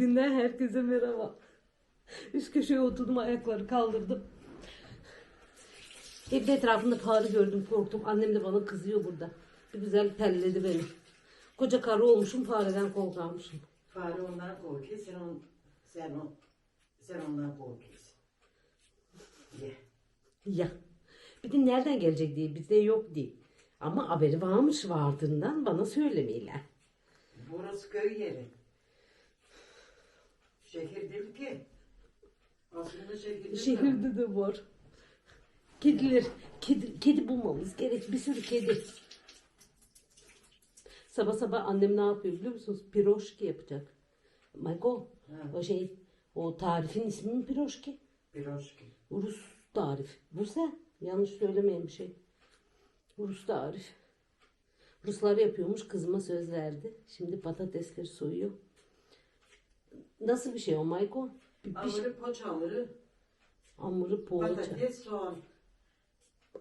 Herkese merhaba. Üst köşeye oturdum ayakları kaldırdım. Evde etrafında fare gördüm korktum. Annem de bana kızıyor burada. Bir güzel telledi beni. Koca karı olmuşum fareden korkarmışım. Fare ondan korkuyor, sen, on, sen, on, sen ondan korkuyorsun. Ye. Ya. Bir de nereden gelecek diye bizde yok diye. Ama haberi varmış vardığından bana söylemeyiler. Burası köy yeri. Şehir değil ki. Aslında şehir değil mi? Şehirde de var. Kediler, kedi, kedi bulmamız gerek. Bir sürü kedi. Sabah sabah annem ne yapıyor biliyor musunuz? Piroşki yapacak. Ha. o şey, o tarifin ismi mi piroşki? Piroşki. Rus tarif. Rusya, yanlış söylemeyin bir şey. Rus tarif. Ruslar yapıyormuş, kızıma söz verdi. Şimdi patatesleri soyuyor. Nasıl bir şey o Mayko? Bir, bir şey, Hamuru, poç hamuru, poğaça. patates, soğan.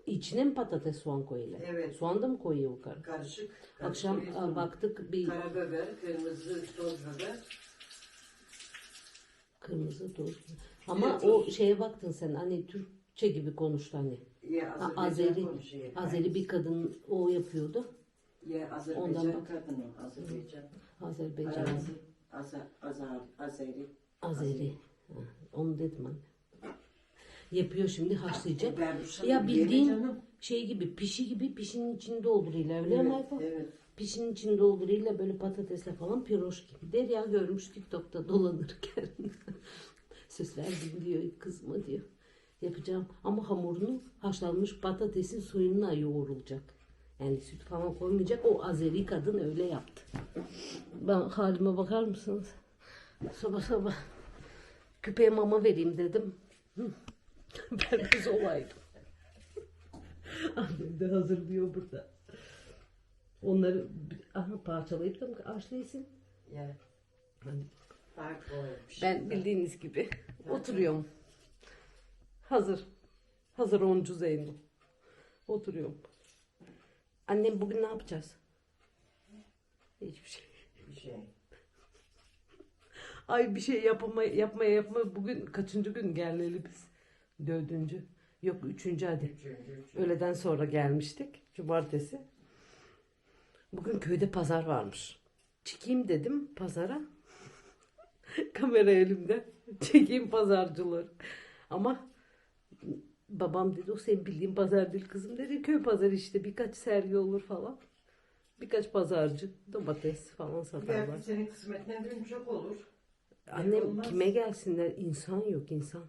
İçine mi patates soğan koyuyor? Evet. Soğan da mı koyuyor o karı? Karışık. Akşam karıştırıyorsun. aa, baktık bir Karabiber, kırmızı toz biber. kırmızı toz. Ama Evet, o şeye baktın sen hani Türkçe gibi konuştu hani. Ye Ha, Azerbaycan Azeri, konuşuyor. Azeri bir kadın o yapıyordu. Ye Ondan Azerbaycan bak. kadını. Azerbaycan. Azerbaycan. Arazi. Azar, Azeri. Azeri. Ha, onu dedim anne. Yapıyor şimdi haşlayacak. Ben bu sana Ya bildiğin canım. şey gibi pişi gibi pişinin içini dolduruyla öyle mi Ayfa? evet. Pişinin içini dolduruyla böyle patatesle falan piroş gibi. Derya görmüş TikTok'ta dolanırken. Söz verdim diyor kızma diyor. Yapacağım ama hamurunu haşlanmış patatesin suyuna yoğrulacak. Yani süt falan koymayacak. O Azeri kadın öyle yaptı. Ben halime bakar mısınız? Sabah sabah küpeye mama vereyim dedim. Hı. Vermez olaydım. Annem de hazırlıyor burada. Onları aha, parçalayıp da mı. Hadi. Fark olmuş. Ben bildiğiniz gibi oturuyorum. Hazır. Hazır oncu Zeyno. Oturuyorum. Annem bugün ne yapacağız? Hiçbir şey. Bir şey. Ay bir şey yapma, yapmaya yapma. Bugün kaçıncı gün gelmeli biz? Dördüncü. Yok üçüncü hadi. Üçüncü, üçüncü. Öğleden sonra gelmiştik. Cumartesi. Bugün köyde pazar varmış. Çıkayım dedim pazara. Kamera elimde. Çekeyim pazarcıları. Ama babam dedi o senin bildiğin pazar değil kızım dedi. Köy pazarı işte birkaç sergi olur falan. Birkaç pazarcı domates falan satarlar. Belki senin kısmetinden dün çok olur. Annem olmaz. kime gelsinler? İnsan yok insan.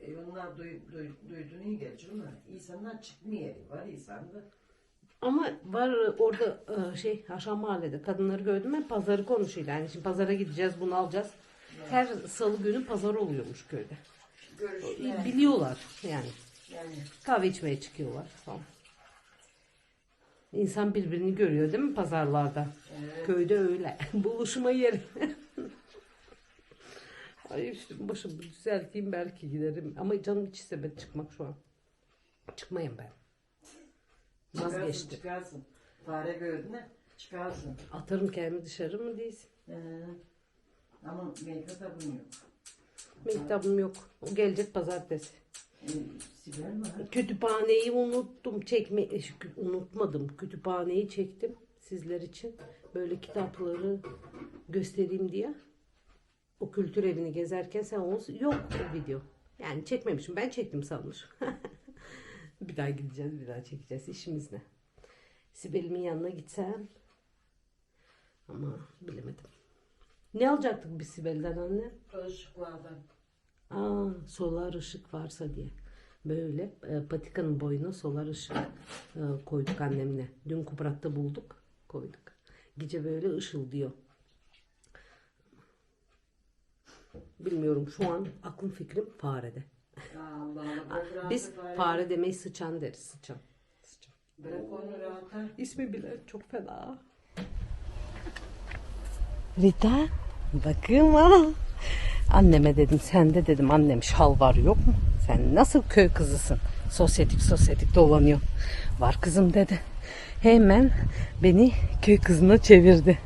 E, onlar duy, duy, duyduğunu iyi gelir ama insanlar çıkmıyor. Var insanda. Ama var orada e, şey aşağı mahallede kadınları gördüm ben pazarı konuşuyor. Yani şimdi pazara gideceğiz bunu alacağız. Her salı günü pazar oluyormuş köyde. Görüşme. Biliyorlar yani. Yani Kahve içmeye çıkıyorlar falan. İnsan birbirini görüyor değil mi pazarlarda? Evet. Köyde öyle. Buluşma yeri. Ay üstüm başımı düzelteyim belki giderim. Ama canım hiç istemedi çıkmak şu an. Çıkmayayım ben. Vazgeçtim. çıkarsın. Fare gördün mü? Çıkarsın. Atarım kendimi dışarı mı değilsin? Ee, ama meyve yok. Mektabım yok. O gelecek pazartesi. Kütüphaneyi unuttum çekme e, unutmadım. Kütüphaneyi çektim sizler için. Böyle kitapları göstereyim diye. O kültür evini gezerken sen onu yok video. Yani çekmemişim. Ben çektim sanmış. bir daha gideceğiz, bir daha çekeceğiz. İşimiz ne? Sibel'imin yanına gitsem ama bilemedim. Ne alacaktık biz Sibel'den anne? Işıklardan. Aa, solar ışık varsa diye. Böyle e, patikanın boyuna solar ışık e, koyduk annemle. Dün Kuprat'ta bulduk. Koyduk. Gece böyle ışıldıyor. Bilmiyorum şu an aklım fikrim farede. Allah Allah. Biz fare. fare demeyi sıçan deriz. Sıçan. Sıçan. Bırak onu rahata. İsmi bile çok fena. Rita bakayım ama. Anneme dedim sende dedim annem şal var yok mu? Sen nasıl köy kızısın? Sosyetik sosyetik dolanıyor. Var kızım dedi. Hemen beni köy kızına çevirdi.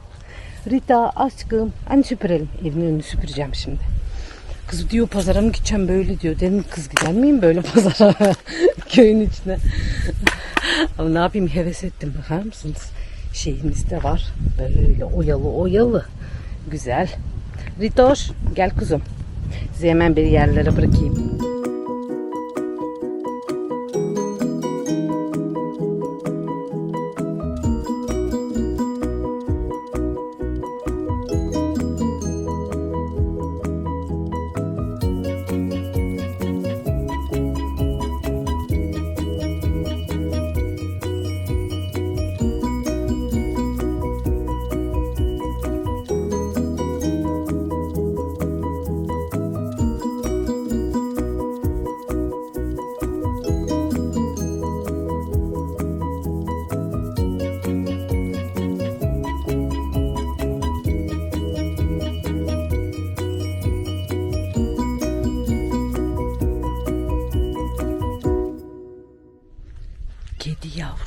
Rita aşkım. Hani süpürelim. Evin önünü süpüreceğim şimdi. Kız diyor pazara mı gideceğim böyle diyor. Dedim kız gider miyim böyle pazara köyün içine. Ama ne yapayım heves ettim bakar mısınız? Şeyimiz de var. Böyle oyalı oyalı. Güzel. Ritoş gel kuzum. Sizi hemen bir yerlere bırakayım.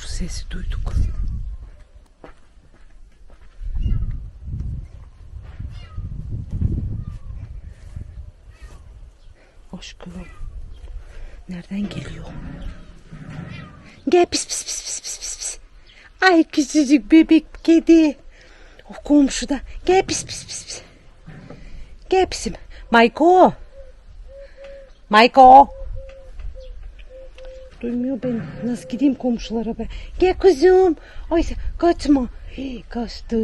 Yavru sesi duyduk. Aşkım. Nereden geliyor? Gel pis pis pis pis pis pis. Ay küçücük bebek kedi. O komşu da. Gel pis pis pis pis. Gel pisim. Mayko. Mayko. Duymuyor beni. Nasıl gideyim komşulara ben? Gel kuzum. Ay kaçma. Hey, kaçtı.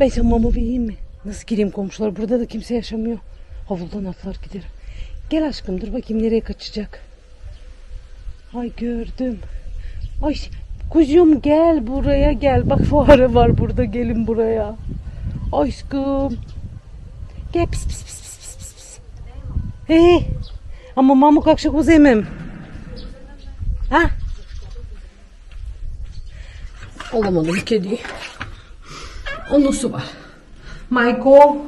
Ben sana mama vereyim mi? Nasıl gideyim komşulara? Burada da kimse yaşamıyor. Havuldan atlar giderim. Gel aşkım dur bakayım nereye kaçacak. Ay gördüm. Ay kuzum gel buraya gel. Bak fare var burada gelin buraya. Aşkım. Gel pis pis pis pis pis. Hey. Ama mamuk akşam uzemem. Ha? Olamadım kedi. Onun su var. Michael.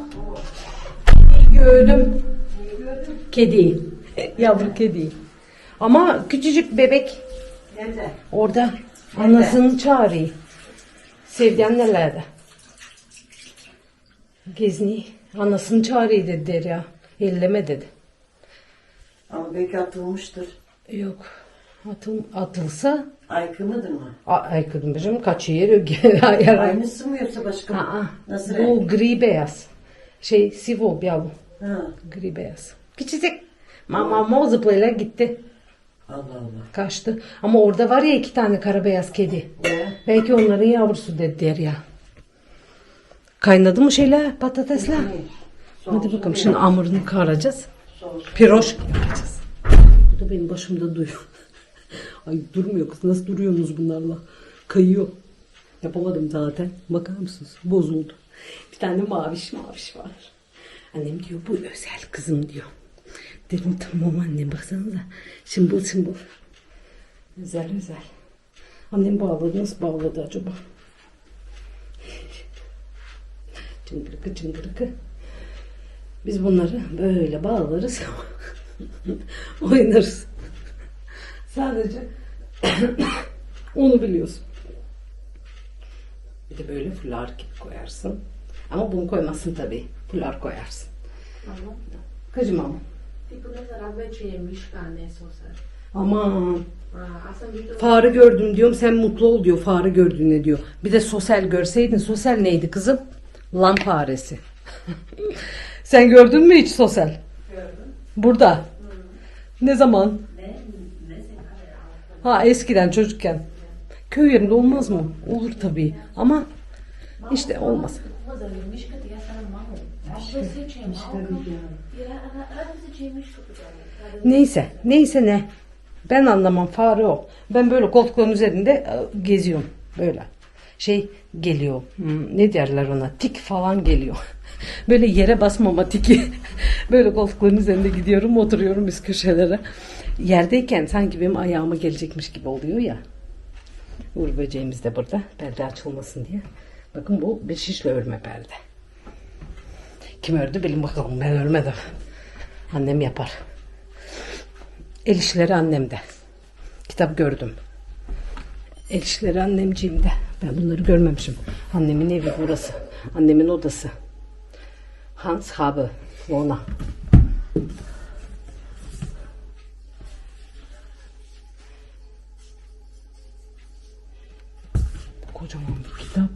Kediyi gördüm. Kedi. Yavru kedi. Ama küçücük bebek Nerede? orada anasını çağırıyor. Sevdiğin nelerde? Gezni. Anasını çağırıyor dedi Derya. Elleme dedi. Ama belki atılmıştır. Yok. Atıl, atılsa Aykı mıdır mı? A- aykırmışım kaçıyor. Hayır. Aynısı mı yoksa başka mı? Aa, Nasıl bu renk? gri beyaz. Şey sivo yavru. Ha. Gri beyaz. Küçücük. Mama ama zıplayla gitti. Allah Allah. Kaçtı. Ama orada var ya iki tane kara beyaz kedi. Ne? Belki onların yavrusu dedi Derya. Kaynadı mı şeyler patatesler? Hadi bakalım şimdi hamurunu karacağız. Piroş yapacağız. Bu da benim başımda duruyor. Ay durmuyor kız. Nasıl duruyorsunuz bunlarla? Kayıyor. Yapamadım zaten. Bakar mısınız? Bozuldu. Bir tane maviş maviş var. Annem diyor bu özel kızım diyor. Dedim tamam anne baksanıza. Şımbıl şımbıl. Özel özel. Annem bağladı. Nasıl bağladı acaba? Çıngırıkı çıngırıkı. Biz bunları böyle bağlarız. Oynarız. Sadece onu biliyorsun. Bir de böyle fular koyarsın. Ama bunu koymazsın tabii. Fular koyarsın. Mama, Kızım ama. sosa. Aman. Fare gördüm diyorum sen mutlu ol diyor fare gördüğüne diyor. Bir de sosyal görseydin sosyal neydi kızım? Lan faresi. sen gördün mü hiç sosyal? Gördüm. Burada. Ne zaman? Ha eskiden çocukken. Köy yerinde olmaz mı? Olur tabii. Ama işte olmaz. Neyse. Neyse ne. Ben anlamam fare o. Ben böyle koltukların üzerinde e, geziyorum. Böyle. Şey geliyor. Hmm, ne derler ona? Tik falan geliyor. Böyle yere basmama tiki. böyle koltukların üzerinde gidiyorum oturuyorum üst köşelere. Yerdeyken sanki benim ayağıma gelecekmiş gibi oluyor ya. Uğur böceğimiz de burada. Perde açılmasın diye. Bakın bu bir şişle örme perde. Kim ördü bilin bakalım ben örmedim. Annem yapar. El işleri annemde. Kitap gördüm. El işleri annemciğimde. Ben bunları görmemişim. Annemin evi burası. Annemin odası. Hans Habe Vona. Kocaman bir kitap.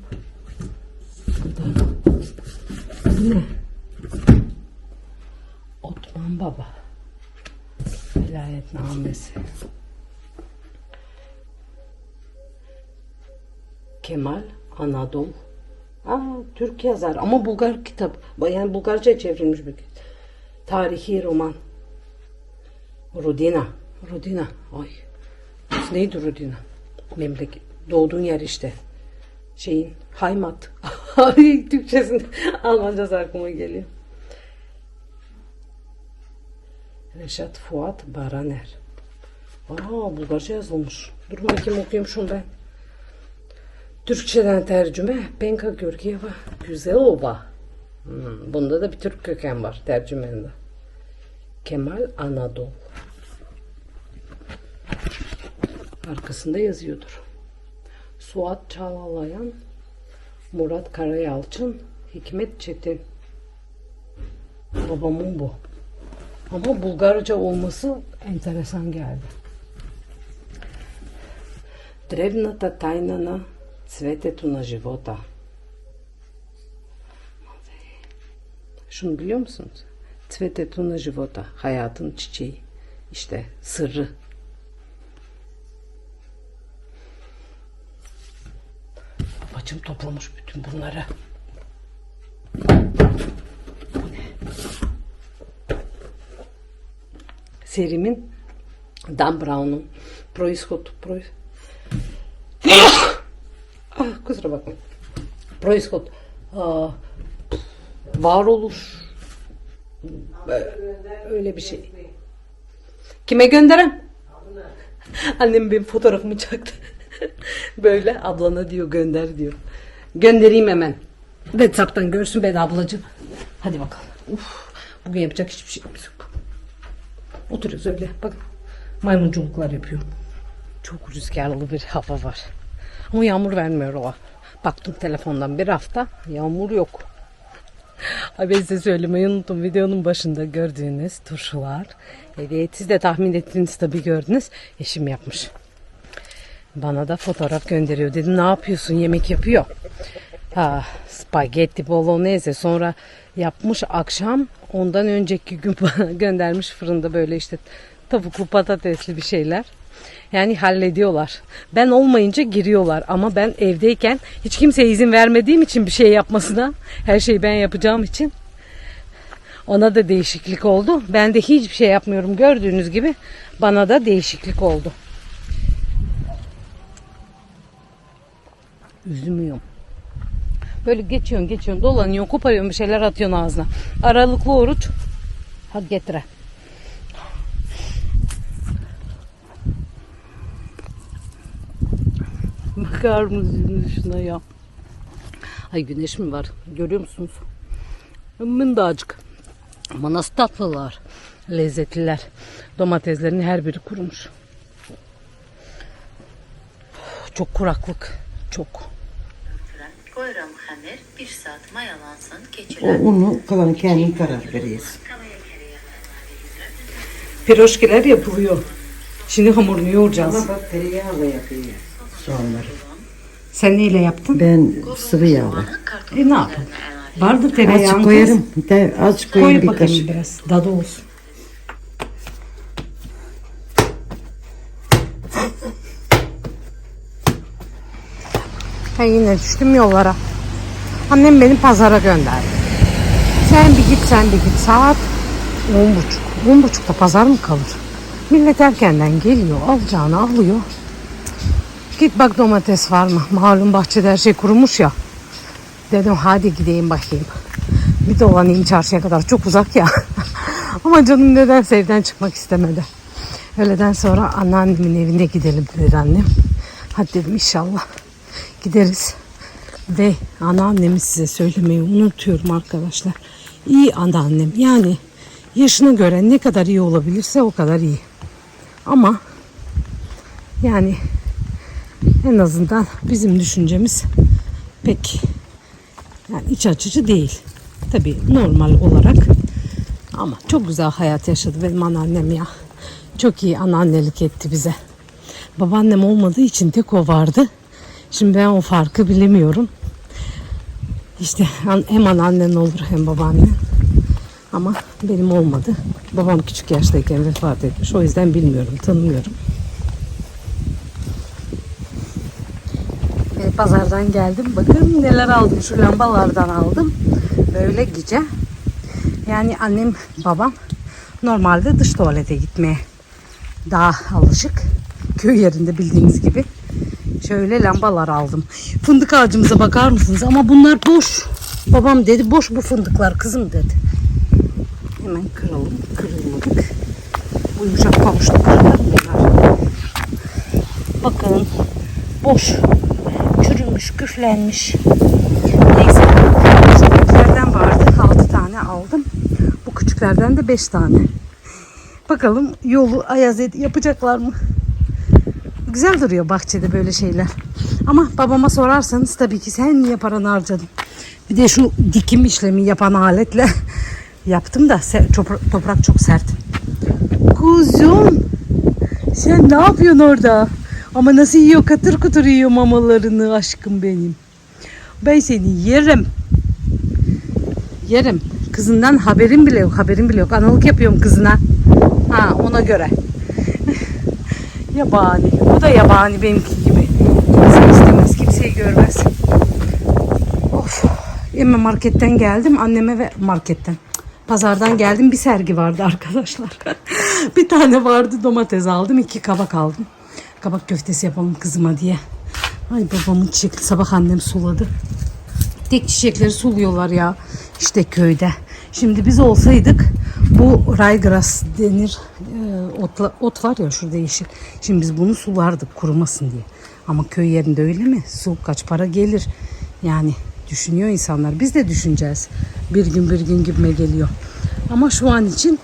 Bu da bu ne? Otman Baba. Velayetnamesi. Kemal Anadolu. Aa, Türk yazar ama Bulgar kitap. Yani Bulgarca çevrilmiş bir. Tarihi roman. Rodina. Rodina. Ay. Neydi Rodina? Memleket. Doğduğun yer işte. Şeyin. Haymat. Ay Türkçesinde. Almancası aklıma geliyor. Reşat Fuat Baraner. Aa Bulgarca yazılmış. Dur bakayım okuyayım şunu ben. Türkçeden tercüme Benka Görgiyeva Güzelova. Hmm, bunda da bir Türk köken var tercümende. Kemal Anadolu. Arkasında yazıyordur. Suat Çağlayan, Murat Karayalçın, Hikmet Çetin. Babamın bu. Ama Bulgarca olması enteresan geldi. Древната тайна на цветето на живота. Şunu biliyor musunuz? Цветето на живота. Hayatın çiçeği. İşte sırrı. Babacım toplamış bütün bunları. Serimin Dan Brown'un Proizhod Pro... ah, kusura bakmayın. Proizhod Aa, varoluş öyle bir şey. Kime gönderem? Annem benim fotoğrafımı çaktı. Böyle ablana diyor gönder diyor. Göndereyim hemen. Whatsapp'tan görsün ben ablacığım. Hadi bakalım. Uf, bugün yapacak hiçbir şeyimiz yok. Oturuyoruz öyle. Bak maymunculuklar yapıyor. Çok rüzgarlı bir hava var. Ama yağmur vermiyor o. Baktım telefondan bir hafta yağmur yok. Ay ben size söylemeyi unuttum. Videonun başında gördüğünüz turşular. Evet siz de tahmin ettiniz tabii gördünüz. Eşim yapmış. Bana da fotoğraf gönderiyor. Dedim ne yapıyorsun? Yemek yapıyor. Ha, spagetti bolognese sonra yapmış akşam. Ondan önceki gün bana göndermiş fırında böyle işte tavuklu patatesli bir şeyler. Yani hallediyorlar. Ben olmayınca giriyorlar ama ben evdeyken hiç kimseye izin vermediğim için bir şey yapmasına her şeyi ben yapacağım için ona da değişiklik oldu. Ben de hiçbir şey yapmıyorum gördüğünüz gibi bana da değişiklik oldu. Üzülmüyorum. Böyle geçiyorsun geçiyorsun dolanıyorsun koparıyorsun bir şeyler atıyorsun ağzına. Aralıklı oruç. Hadi getire. Bakar mısınız şuna ya? Ay güneş mi var? Görüyor musunuz? Mındacık. Ama nasıl tatlılar. Lezzetliler. Domateslerin her biri kurumuş. Çok kuraklık. Çok. Hamir bir saat mayalansın. O Keçiler unu kalanı kendin karar veriyorsun. Piroşkiler yapılıyor. Şimdi hamurunu yoğuracağız. Ama bak tereyağıyla yapıyor soğanları. Sen neyle yaptın? Ben sıvı yağla. E ne yapalım? Vardı tereyağın. Azıcık koyarım. De azıcık Koy koyayım bir bakayım kaşık. biraz. Dadı olsun. Ben yine düştüm yollara. Annem beni pazara gönderdi. Sen bir git sen bir git. Saat on buçuk. On buçukta pazar mı kalır? Millet erkenden geliyor. Alacağını alıyor. Git bak domates var mı? Malum bahçede her şey kurumuş ya. Dedim hadi gideyim bakayım. Bir dolanayım çarşıya kadar. Çok uzak ya. Ama canım nedense evden çıkmak istemedi. Öğleden sonra anneannemin evine gidelim dedi annem. Hadi dedim inşallah gideriz. Ve anneannemi size söylemeyi unutuyorum arkadaşlar. İyi anneannem. Yani yaşına göre ne kadar iyi olabilirse o kadar iyi. Ama yani En azından bizim düşüncemiz pek yani iç açıcı değil. Tabii normal olarak ama çok güzel hayat yaşadı benim anneannem ya. Çok iyi anneannelik etti bize. Babaannem olmadığı için tek o vardı. Şimdi ben o farkı bilemiyorum. İşte hem anneannen olur hem babaannen. Ama benim olmadı. Babam küçük yaştayken vefat etmiş. O yüzden bilmiyorum, tanımıyorum. E, pazardan geldim. Bakın neler aldım. Şu lambalardan aldım. Böyle gece. Yani annem, babam normalde dış tuvalete gitmeye daha alışık. Köy yerinde bildiğiniz gibi. Şöyle lambalar aldım. Fındık ağacımıza bakar mısınız? Ama bunlar boş. Babam dedi boş bu fındıklar kızım dedi. Hemen kıralım. Kırılmadık. Bu yumuşak kırılır bunlar. Bakın boş. Çürümüş, küflenmiş. Neyse. Şu büyüklerden vardı. 6 tane aldım. Bu küçüklerden de 5 tane. Bakalım yolu ayaz yapacaklar mı? Güzel duruyor bahçede böyle şeyler. Ama babama sorarsanız tabii ki sen niye paranı harcadın? Bir de şu dikim işlemi yapan aletle yaptım da toprak çok sert. Kuzum sen ne yapıyorsun orada? Ama nasıl yiyor katır kutur yiyor mamalarını aşkım benim. Ben seni yerim. Yerim. Kızından haberim bile yok. Haberim bile yok. Analık yapıyorum kızına. Ha ona göre. yabani. O da yabani benimki gibi. Kimse istemez. Kimseyi görmez. Of. Hemen marketten geldim. Anneme ve marketten. Pazardan geldim. Bir sergi vardı arkadaşlar. bir tane vardı. Domates aldım. iki kabak aldım. Kabak köftesi yapalım kızıma diye. Ay babamın çiçekli sabah annem suladı. Tek çiçekleri suluyorlar ya işte köyde. Şimdi biz olsaydık bu raygras denir otla, ot var ya şurada yeşil. Şimdi biz bunu sulardık kurumasın diye. Ama köy yerinde öyle mi? Su kaç para gelir? Yani düşünüyor insanlar. Biz de düşüneceğiz. Bir gün bir gün gibime geliyor. Ama şu an için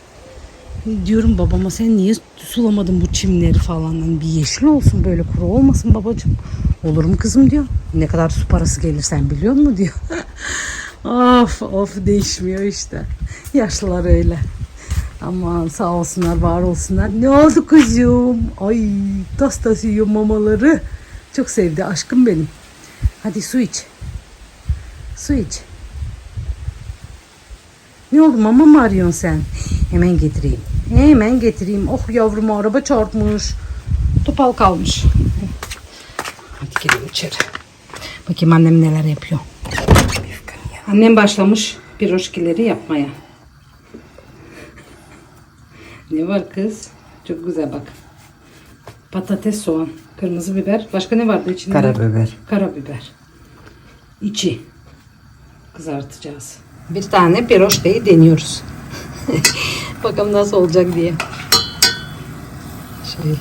diyorum babama sen niye sulamadın bu çimleri falan hani bir yeşil olsun böyle kuru olmasın babacığım olur mu kızım diyor ne kadar su parası gelir sen biliyor musun diyor of of değişmiyor işte yaşlılar öyle aman sağ olsunlar var olsunlar ne oldu kızım ay tas tas yiyor mamaları çok sevdi aşkım benim hadi su iç su iç ne oldu mama mı arıyorsun sen? Hemen getireyim. Hemen getireyim. Oh yavrum araba çarpmış. Topal kalmış. Hadi girelim içeri. Bakayım annem neler yapıyor. Annem başlamış piroşkileri yapmaya. Ne var kız? Çok güzel bak. Patates, soğan, kırmızı biber. Başka ne vardı içinde? Karabiber. Karabiber. İçi. Kızartacağız. Bir tane piroşteyi deniyoruz. Bakalım nasıl olacak diye. Şöyle.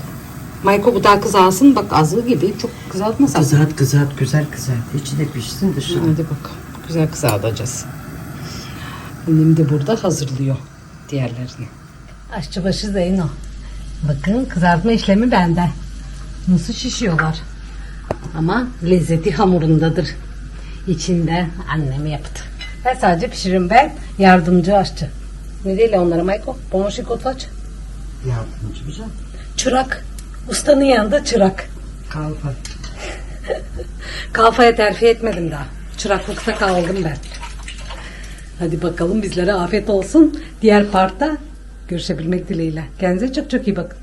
Mayko bu daha kızalsın. Bak azı gibi. Çok kızartmasan. Kızart kızart güzel kızart. İçi de pişsin dışı. Hadi bakalım. Güzel kızartacağız. Annem de burada hazırlıyor diğerlerini. Aşçıbaşı Zeyno. Bakın kızartma işlemi bende. Nasıl şişiyorlar. Ama lezzeti hamurundadır. İçinde annem yaptı. Ben sadece pişiririm ben. Yardımcı aşçı. Ne değil onlara Mayko? Pomoşi kotlaç. Yardımcı güzel. Çırak. Ustanın yanında çırak. Kalfa. Kalfaya terfi etmedim daha. Çıraklıkta kaldım ben. Hadi bakalım bizlere afiyet olsun. Diğer partta görüşebilmek dileğiyle. Kendinize çok çok iyi bakın.